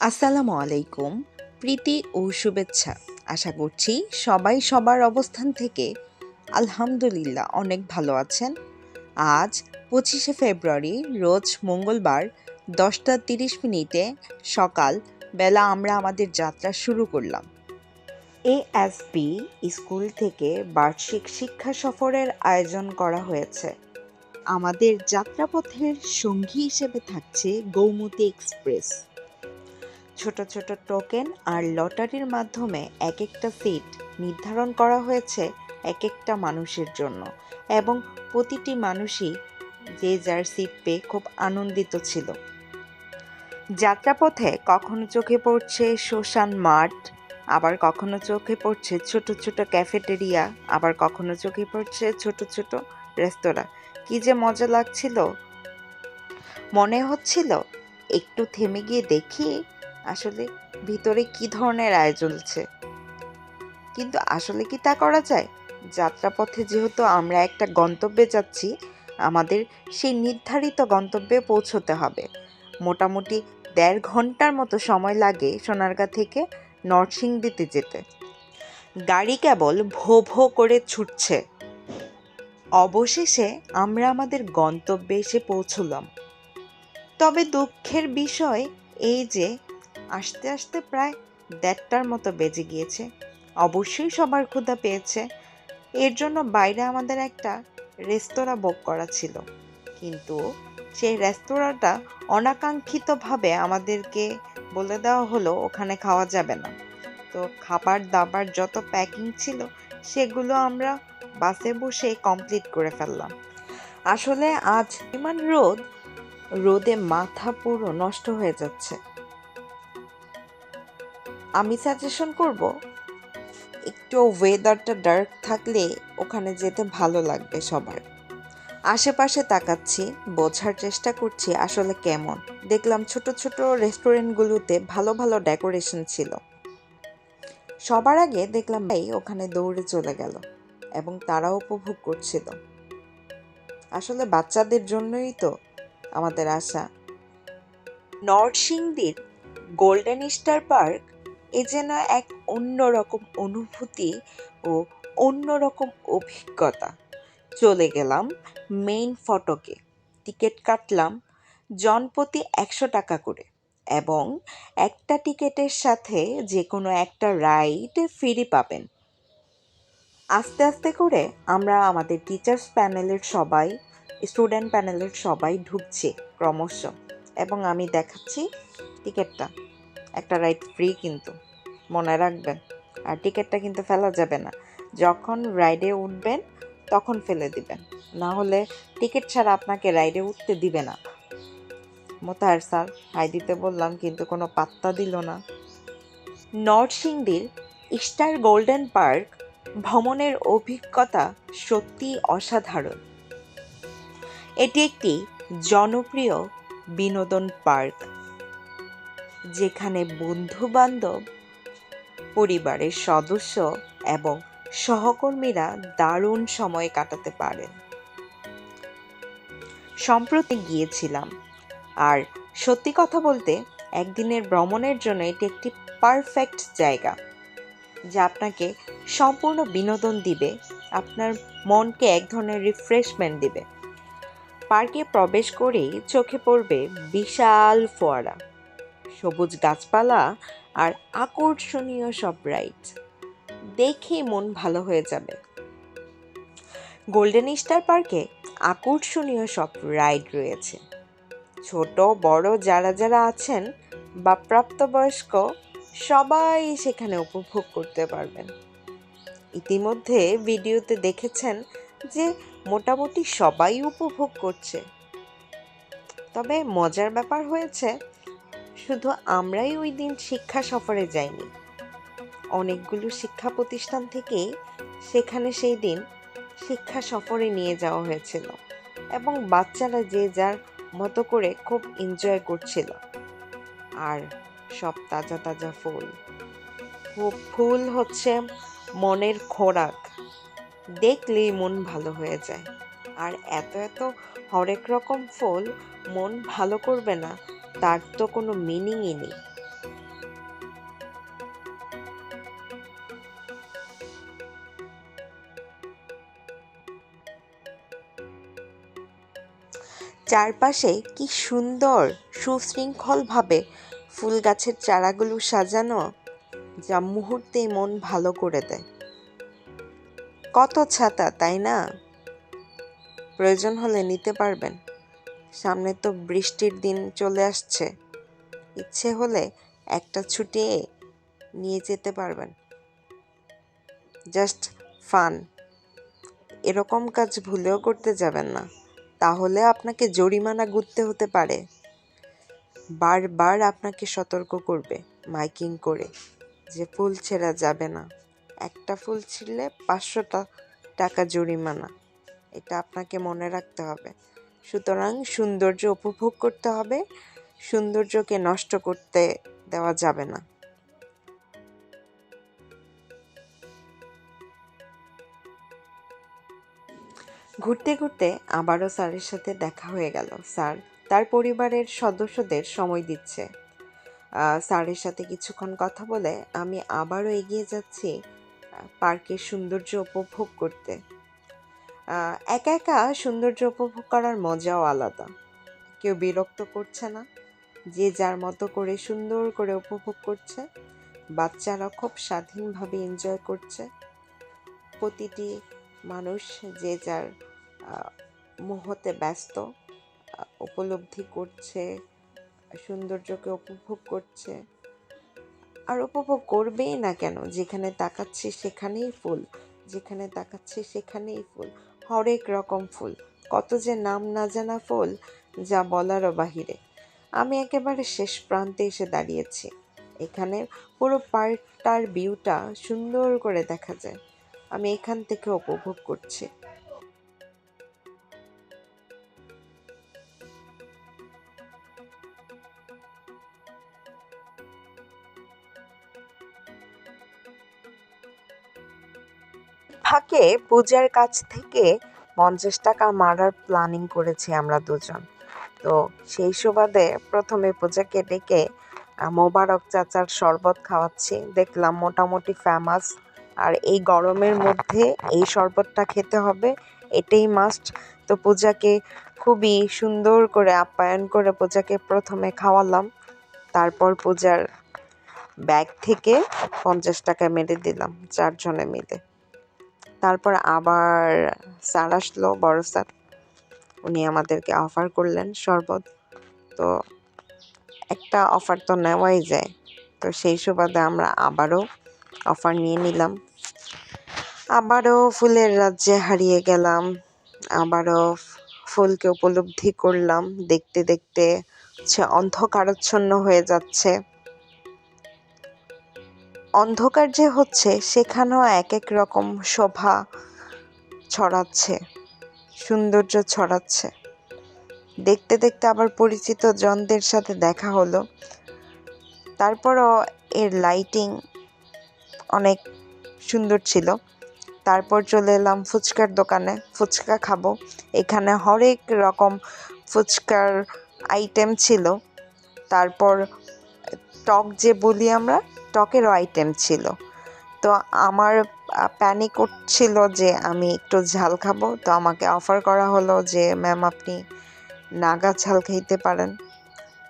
আসসালামু আলাইকুম, প্রীতি ও শুভেচ্ছা। আশা করছি সবাই সবার অবস্থান থেকে আলহামদুলিল্লাহ অনেক ভালো আছেন। আজ পঁচিশে ফেব্রুয়ারি, রোজ মঙ্গলবার, দশটা তিরিশ মিনিটে সকাল বেলা আমরা আমাদের যাত্রা শুরু করলাম। এএসবি স্কুল থেকে বার্ষিক শিক্ষা সফরের আয়োজন করা হয়েছে। আমাদের যাত্রাপথের সঙ্গী হিসেবে থাকছে গৌমতী এক্সপ্রেস। ছোট ছোট টোকেন আর লটারির মাধ্যমে এক একটা সিট নির্ধারণ করা হয়েছে এক একটা মানুষের জন্য এবং প্রতিটি মানুষই যে যার সিট পেয়ে খুব আনন্দিত ছিল। যাত্রাপথে কখনো চোখে পড়ছে শ্মশান মাঠ, আবার কখনো চোখে পড়ছে ছোট ছোট ক্যাফেটেরিয়া আবার কখনো চোখে পড়ছে ছোট ছোট রেস্তোরাঁ কি যে মজা লাগছিল! মনে হচ্ছিল, একটু থেমে গিয়ে দেখি আসলে ভিতরে কি ধরনের আয় চলছে? কিন্তু আসলে কি তা করা যায়? যাত্রাপথে যেহেতু আমরা একটা গন্তব্যে যাচ্ছি, আমাদের সেই নির্ধারিত গন্তব্যে পৌঁছতে হবে। মোটামুটি দেড় ঘণ্টার মতো সময় লাগে সোনারগাঁ থেকে নরসিংদীতে যেতে। গাড়ি কেবল ভো ভো করে ছুটছে। অবশেষে আমরা আমাদের গন্তব্যে এসে পৌঁছলাম। তবে দুঃখের বিষয় এই যে আস্তে আস্তে প্রায় দেড়টার মতো বেজে গিয়েছে। অবশ্যই সবার ক্ষুধা পেয়েছে। এর জন্য বাইরে আমাদের একটা রেস্তোরাঁ বুক করা ছিল। কিন্তু সেই রেস্তোরাঁটা অনাকাঙ্ক্ষিতভাবে আমাদেরকে বলে দেওয়া হলো, ওখানে খাওয়া যাবে না। তো খাবার দাবার যত প্যাকিং ছিল, সেগুলো আমরা বাসে বসে কমপ্লিট করে ফেললাম। আসলে আজ ইমান রোদ, রোদে মাথা পুরো নষ্ট হয়ে যাচ্ছে। আমি সাজেশন করব, একটু ওয়েদারটা ডার্ক থাকলে ওখানে যেতে ভালো লাগবে সবার। আশেপাশে তাকাচ্ছি, বোঝার চেষ্টা করছি আসলে কেমন। দেখলাম ছোট ছোট রেস্টুরেন্টগুলোতে ভালো ভালো ডেকোরেশন ছিল। সবার আগে দেখলাম ভাই ওখানে দৌড়ে চলে গেল এবং তারা উপভোগ করছিল। আসলে বাচ্চাদের জন্যই তো আমাদের আশা। নরসিংদীর গোল্ডেন স্টার পার্ক এ যেন এক অন্যরকম অনুভূতি ও অন্যরকম অভিজ্ঞতা। চলে গেলাম মেইন ফটকে টিকিট কাটলাম জনপ্রতি একশো টাকা করে এবং একটা টিকিটের সাথে যে কোনো একটা রাইড ফ্রি পাবেন। আস্তে আস্তে করে আমরা আমাদের টিচার্স প্যানেলের সবাই স্টুডেন্ট প্যানেলের সবাই ঢুকছে ক্রমশ এবং আমি দেখাচ্ছি টিকিটটা। একটা রাইড ফ্রি কিন্তু, মনে রাখবেন। আর টিকিটটা কিন্তু ফেলা যাবে না। যখন রাইডে উঠবেন, তখন ফেলে দিবেন। না হলে টিকিট ছাড়া আপনাকে রাইডে উঠতে দিবে না। মোতাহার স্যার হাই দিতে বললাম, কিন্তু কোনো পাত্তা দিল না। নরসিংদীর ইস্টার গোল্ডেন পার্ক ভ্রমণের অভিজ্ঞতা সত্যি অসাধারণ। এটি একটি জনপ্রিয় বিনোদন পার্ক। যেখানে বন্ধু বান্ধব পরিবারের সদস্য এবং সহকর্মীরা দারুণ সময় কাটাতে পারেন। সম্প্রতি গিয়েছিলাম। আর সত্যি কথা বলতে, একদিনের ভ্রমণের জন্য এটি একটি পারফেক্ট জায়গা, যা আপনাকে সম্পূর্ণ বিনোদন দিবে, আপনার মনকে এক ধরনের রিফ্রেশমেন্ট দিবে। পার্কে প্রবেশ করেই চোখে পড়বে বিশাল ফোয়ারা। সবুজ গাছপালা আর আকর্ষণীয় সব রাইড। দেখে মন ভালো হয়ে যাবে। গোল্ডেন স্টার পার্কে আকর্ষণীয় সব রাইড রয়েছে। ছোট, বড় যারা যারা আছেন বা প্রাপ্তবয়স্ক, সবাই সেখানে উপভোগ করতে পারবেন। ইতিমধ্যে ভিডিওতে দেখেছেন যে মোটামুটি সবাই উপভোগ করছে। তবে মজার ব্যাপার হয়েছে শুধু আমরাই ওই দিন শিক্ষা সফরে যাইনি। অনেকগুলো শিক্ষা প্রতিষ্ঠান থেকেই সেখানে সেই দিন শিক্ষা সফরে নিয়ে যাওয়া হয়েছিল এবং বাচ্চারা যে যার মতো করে খুব এনজয় করছিল। আর সব তাজা তাজা ফুল। ফুল হচ্ছে মনের খোরাক। দেখলেই মন ভালো হয়ে যায়। আর এত এত হরেক রকম ফুল মন ভালো করবে না তার তো কোনো মিনিংই নেই। চারপাশে কি সুন্দর, সুশৃঙ্খলভাবে ফুল গাছের চারাগুলো সাজানো যা মুহূর্তে মন ভালো করে দেয়। কত ছাতা, তাই না? প্রয়োজন হলে নিতে পারবেন। সামনে তো বৃষ্টির দিন চলে আসছে। ইচ্ছে হলে একটা ছুটি নিয়ে যেতে পারবেন। Just fun. এরকম কাজ ভুলেও করতে যাবেন না। তাহলে আপনাকে জরিমানা গুনতে হতে পারে। বারবার আপনাকে সতর্ক করবে, মাইকিং করে, যে ফুল ছেঁড়া যাবে না। একটা ফুল ছিঁড়লে পাঁচশোটা টাকা জরিমানা। এটা আপনাকে মনে রাখতে হবে। সুতরাং সৌন্দর্য উপভোগ করতে হবে। সৌন্দর্যকে নষ্ট করতে দেওয়া যাবে না। ঘুরতে ঘুরতে আবারও স্যারের সাথে দেখা হয়ে গেল। স্যার তার পরিবারের সদস্যদের সময় দিচ্ছে। স্যারের সাথে কিছুক্ষণ কথা বলে আমি আবারও এগিয়ে যাচ্ছি পার্কের সৌন্দর্য উপভোগ করতে। একা একা সৌন্দর্য উপভোগ করার মজাও আলাদা। কেউ বিরক্ত করছে না যে যার মতো করে সুন্দর করে উপভোগ করছে। বাচ্চারা খুব স্বাধীনভাবে এনজয় করছে। প্রতিটি মানুষ যে যার আহ, মুহূর্তে ব্যস্ত উপলব্ধি করছে সৌন্দর্যকে উপভোগ করছে আর উপভোগ করবেই না কেন? যেখানে তাকাচ্ছি সেখানেই ফুল যেখানে তাকাচ্ছি সেখানেই ফুল। হরেক রকম ফুল। কত যে নাম না জানা ফুল, যা বলারও বাহিরে। আমি একেবারে শেষ প্রান্তে এসে দাঁড়িয়েছি। এখানে পুরো পার্কটার ভিউটা সুন্দর করে দেখা যায়। আমি এখান থেকে উপভোগ করছি। ফাঁকে পূজার কাছ থেকে পঞ্চাশ টাকা মারার প্ল্যানিং করেছি আমরা দুজন। তো সেই সুবাদে প্রথমে পূজাকে ডেকে মোবারক চাচার শরবত খাওয়াচ্ছি। দেখলাম মোটামুটি ফেমাস আর এই গরমের মধ্যে এই শরবতটা খেতে হবে, এটাই মাস্ট তো পূজাকে খুবই সুন্দর করে আপ্যায়ন করে পূজাকে প্রথমে খাওয়ালাম। তারপর পূজার ব্যাগ থেকে পঞ্চাশ টাকা মেরে দিলাম, চারজনে মিলে। তারপর আবার স্যার আসলো, বড় স্যার। উনি আমাদেরকে অফার করলেন শরবত। তো একটা অফার তো নেওয়াই যায়। তো সেই সুবাদে আমরা আবারও অফার নিয়ে নিলাম। আবারও ফুলের রাজ্যে হারিয়ে গেলাম। আবারও ফুলকে উপলব্ধি করলাম। দেখতে দেখতে হচ্ছে অন্ধকারচ্ছন্ন হয়ে যাচ্ছে। অন্ধকার যে হচ্ছে, সেখানেও এক এক রকম শোভা ছড়াচ্ছে, সৌন্দর্য ছড়াচ্ছে। দেখতে দেখতে আবার পরিচিত জনদের সাথে দেখা হলো। তারপরও এর লাইটিং অনেক সুন্দর ছিল। তারপর চলে এলাম ফুচকার দোকানে। ফুচকা খাব। এখানে হরেক রকম ফুচকার আইটেম ছিল। তারপর টক যে বলি আমরা টকেরও আইটেম ছিল। তো আমার প্যানিক করছিল যে আমি একটু ঝাল খাব। তো আমাকে অফার করা হলো যে ম্যাম আপনি নাগা ঝাল খাইতে পারেন।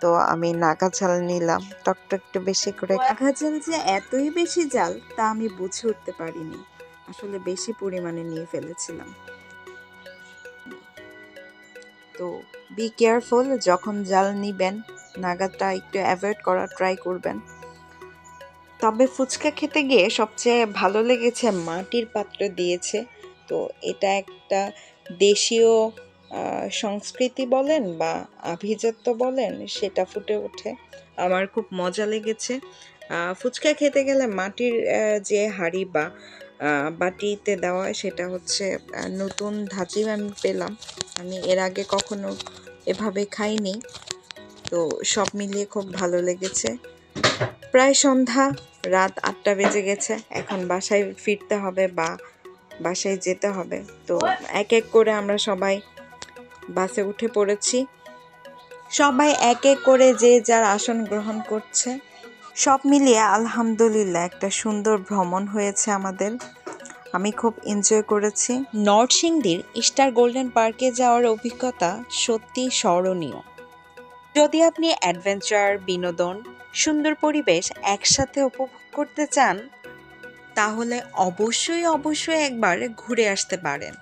তো আমি নাগা ঝাল নিলাম। টকটা একটু বেশি করে নাগা ঝাল যে এতই বেশি জাল তা আমি বুঝে উঠতে পারিনি। আসলে বেশি পরিমাণে নিয়ে ফেলেছিলাম। তো বি কেয়ারফুল যখন জাল নিবেন, নাগাটা একটু অ্যাভয়েড করার ট্রাই করবেন। তবে ফুচকা খেতে গিয়ে সবচেয়ে ভালো লেগেছে মাটির পাত্র দিয়েছে। তো এটা একটা দেশীয় সংস্কৃতি বলেন বা আভিজাত্য বলেন, সেটা ফুটে ওঠে। আমার খুব মজা লেগেছে। ফুচকা খেতে গেলে মাটির যে হাঁড়ি বা বাটিতে দেওয়া সেটা হচ্ছে নতুন ধাঁচি আমি পেলাম। আমি এর আগে কখনো এভাবে খাইনি। তো সব মিলিয়ে খুব ভালো লেগেছে। প্রায় সন্ধ্যা। রাত আটটা বেজে গেছে, এখন বাসায় ফিরতে হবে বা বাসায় যেতে হবে। তো এক এক করে আমরা সবাই বাসে উঠে পড়েছি। সবাই এক এক করে যে যার আসন গ্রহণ করছে। সব মিলিয়ে আলহামদুলিল্লাহ একটা সুন্দর ভ্রমণ হয়েছে আমাদের। আমি খুব এনজয় করেছি। নরসিংদীর স্টার গোল্ডেন পার্কে যাওয়ার অভিজ্ঞতা সত্যি স্মরণীয়। যদি আপনি অ্যাডভেঞ্চার, বিনোদন সুন্দর পরিবেশ একসাথে উপভোগ করতে চান, তাহলে অবশ্যই অবশ্যই একবার ঘুরে আসতে পারেন।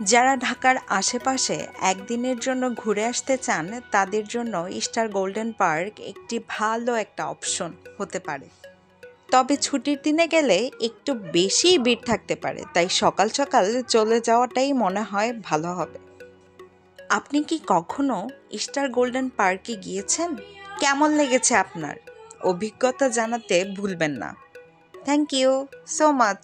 যারা ঢাকার আশেপাশে একদিনের জন্য ঘুরে আসতে চান, তাদের জন্য স্টার গোল্ডেন পার্ক একটি ভালো একটা অপশন হতে পারে। তবে ছুটির দিনে গেলে একটু বেশি ভিড় থাকতে পারে, তাই সকাল সকাল চলে যাওয়াটাই মনে হয় ভালো হবে। আপনি কি কখনো স্টার গোল্ডেন পার্কে গিয়েছেন? কেমন লেগেছে আপনার? অভিজ্ঞতা জানাতে ভুলবেন না। Thank you so much